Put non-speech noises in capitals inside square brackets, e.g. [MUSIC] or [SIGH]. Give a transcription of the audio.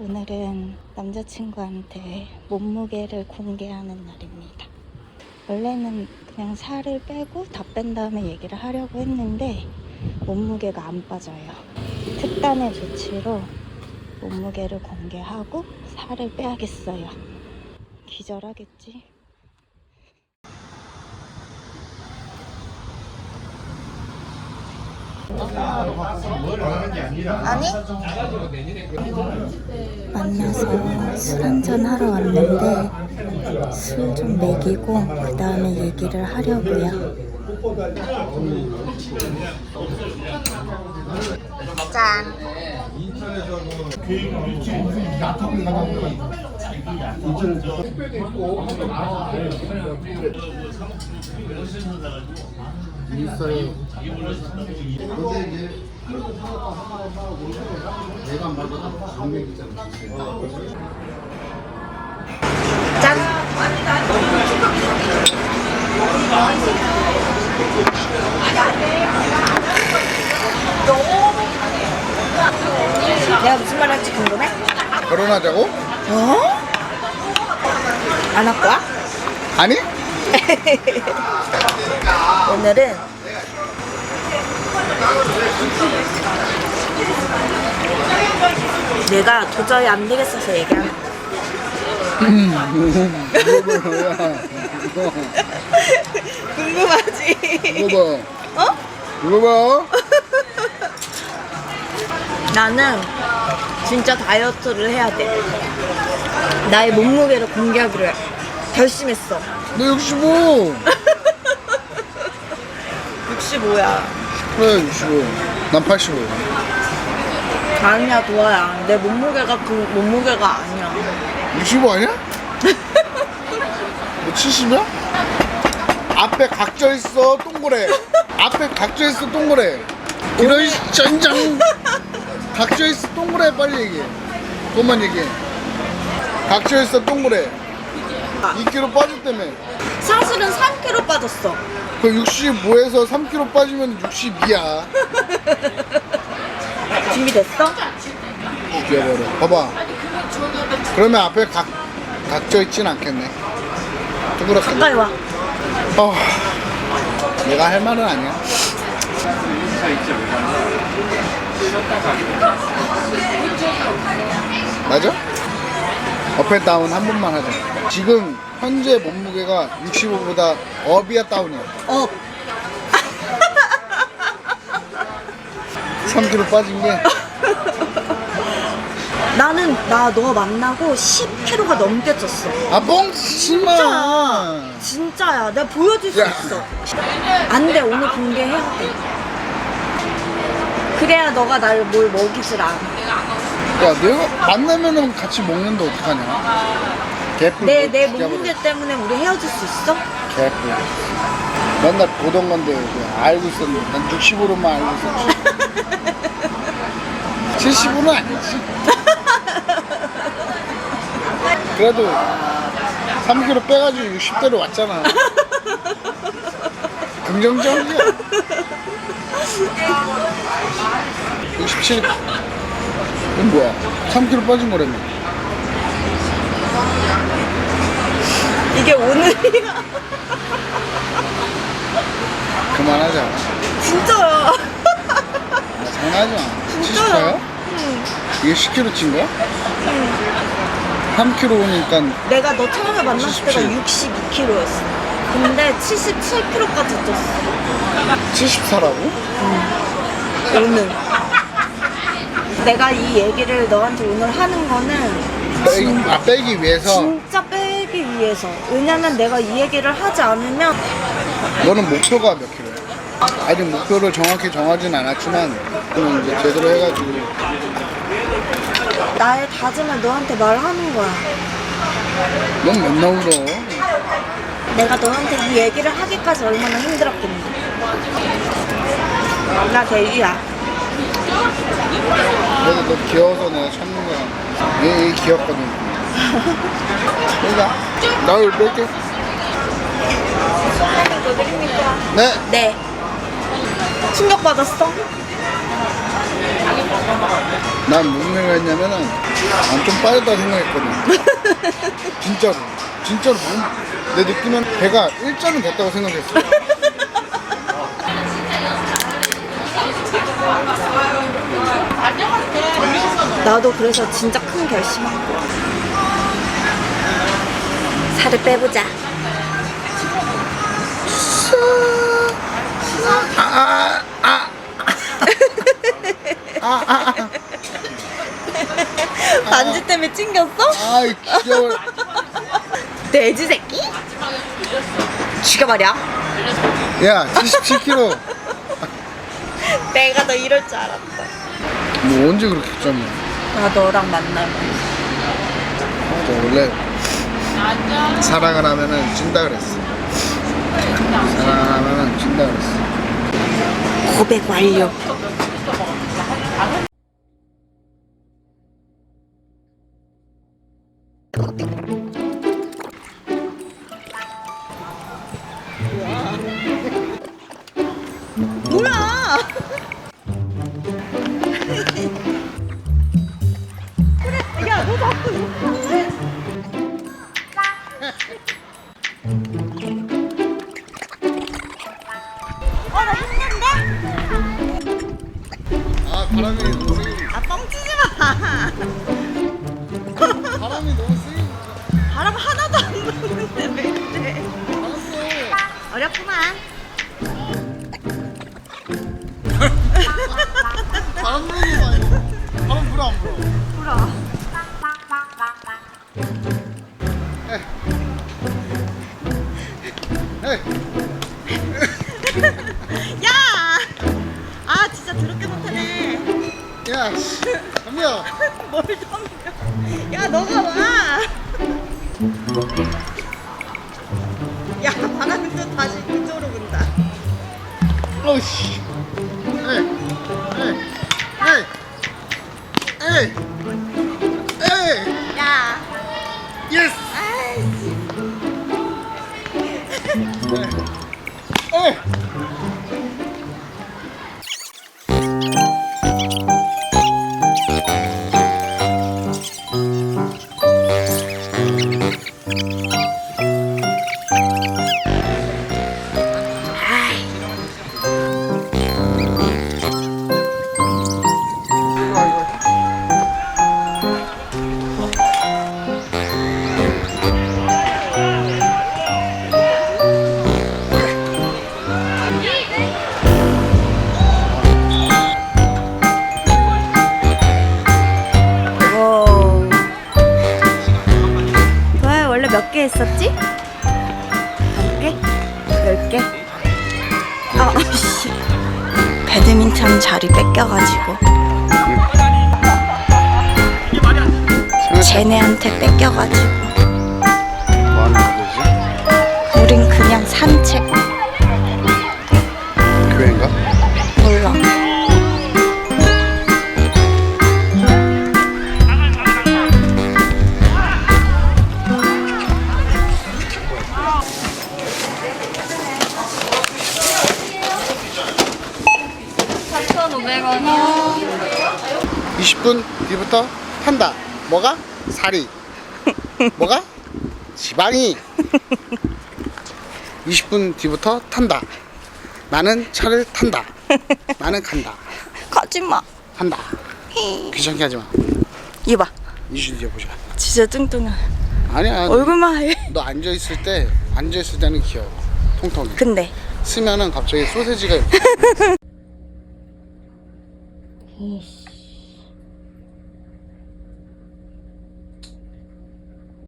오늘은 남자친구한테 몸무게를 공개하는 날입니다. 원래는 그냥 살을 빼고 다 뺀 다음에 얘기를 하려고 했는데 몸무게가 안 빠져요. 특단의 조치로 몸무게를 공개하고 살을 빼야겠어요. 기절하겠지? 아니? 만나서 술 한잔 하러 왔는데 술 좀 먹이고 그 다음에 얘기를 하려고요. 짠. 내가. 짠. 내가 무슨 말 할지 궁금해? 결혼하자고? 어? 안 할 거야? 아니? [LAUGHS] 오늘은 내가 도저히 안 되겠어서 얘기한 [LAUGHS] 궁금하지? 이거 봐. 어? 이거 봐. 나는 진짜 다이어트를 해야 돼. 나의 몸무게를 공개하기로 해. 결심했어. 너 65. 65야. [LAUGHS] 그래 65. 난 85. 아니야, 도아야. 내 몸무게가 그 몸무게가 아니야. 65 아니야? [LAUGHS] 너 70이야? 앞에 각져 있어 동그래. 앞에 각져 있어 동그래. 이런 전장 각져 있어 동그래 빨리 얘기해. 그것만 얘기해. 각져 있어 동그래. 2kg 빠졌다며. 사실은 3kg 빠졌어. 그 65에서 3kg 빠지면 62야. 준비됐어? 죽여버려. 봐봐. 그러면 앞에 각, 각져 있진 않겠네. 동그랗게. 가까이 와. 어, 내가 할 말은 아니야. 맞아? 업앤 다운 한 번만 하자. 지금 현재 몸무게가 65보다 업이야 다운이야. 어. 3kg 빠진 게 [LAUGHS] 나는 나 너 만나고 10kg가 넘게 쪘어. 아, 뻥치마. 진짜. 진짜야. 내가 보여줄 수 야. 있어. 안 돼. 오늘 공개해야 돼. 그래야 너가 날 뭘 먹이질 않아. 야, 내가 만나면은 같이 먹는데 어떡하냐? 개뿔. 내, 내 죽여버려. 몸무게 때문에 우리 헤어질 수 있어? 개뿔. 맨날 보던 건데 왜 알고 있었는데 난 60으로만 알고 있었지 [LAUGHS] 70으로는 아니지 그래도 3kg 빼가지고 60대로 왔잖아 [LAUGHS] 긍정적이야 [LAUGHS] 67 이건 뭐야 3kg 빠진 거라며 이게 오늘이야. [LAUGHS] 그만하자 진짜야. 장난하지 마 진짜야. 70kg야? 이게 10kg 찐 거야? 3kg 오니까 내가 너 처음에 만났을 때가 77. 62kg였어. 근데 77kg까지 쪘어. 74라고? 오늘. 내가 이 얘기를 너한테 오늘 하는 거는 빼기, 아, 빼기 위해서 진짜 빼기 위해서. 왜냐면 내가 이 얘기를 하지 않으면 너는 목표가 몇 킬로야? 아직 목표를 정확히 정하진 않았지만 그럼 이제 제대로 해가지고 나의 다짐을 너한테 말하는 거야. 넌 맨날 울어 내가 너한테 이 얘기를 하기까지 얼마나 힘들었겠니. 나 대위야. 그래도 너 귀여워서 내가 참는 거야 얘, 얘 귀엽거든 그러니까 나를 뺄게 네 네. 충격 받았어? 난 무슨 생각했냐면은 난 좀 빠르다 생각했거든. [LAUGHS] 진짜로. 진짜로 몸- 내 느낌은 배가 일자는 됐다고 생각했어. [LAUGHS] 나도 그래서 진짜 큰 결심한 거야. 살을 빼보자. 아, 아, 아. [LAUGHS] 아, 아, 아. 반지 때문에 찡겼어? 아이, 귀여워. 돼지 새끼? 죽여버려. 야, 77kg. 내가 너 이럴 줄 알았다. 뭐 언제 그렇게 쪘냐? 나 너랑 만나면. 저 원래 사랑을 하면은 찐다 그랬어. 사랑을 하면은 찐다 그랬어. 고백 완료. 뭐야? 어, 나 힘든데? 아, 바람이 너무 세게. 아, 뻥치지 마. 바람이 너무 세게. 바람 하나도 안 부는데 왜 이래? 알았어. 어렵구만. 야, 씨. 담비야. 뭘 덤벼? 야 너가 와. 야 바람이 또 다시 이쪽으로 분다. 어씨. 에이. 에이. 에이. 에이. 에이. 야. 예스. 아이씨. 에이. 오. 배드민턴 자리 뺏겨가지고 쟤네한테 뺏겨가지고 뭐? 우린 그냥 산책 교회인가? 20분 뒤부터 탄다. 뭐가? 살이. 뭐가? 지방이. 20분 뒤부터 탄다. 나는 차를 탄다. 나는 간다. 가지마 한다. 귀찮게 하지 마. 이봐 2주 뒤에 보자. 진짜 뚱뚱해 아니야. 얼굴만 해 너 앉아 있을 때 앉아 있을 때는 귀여워. 통통해. 근데 쓰면은 갑자기 소세지가 이렇게 [LAUGHS]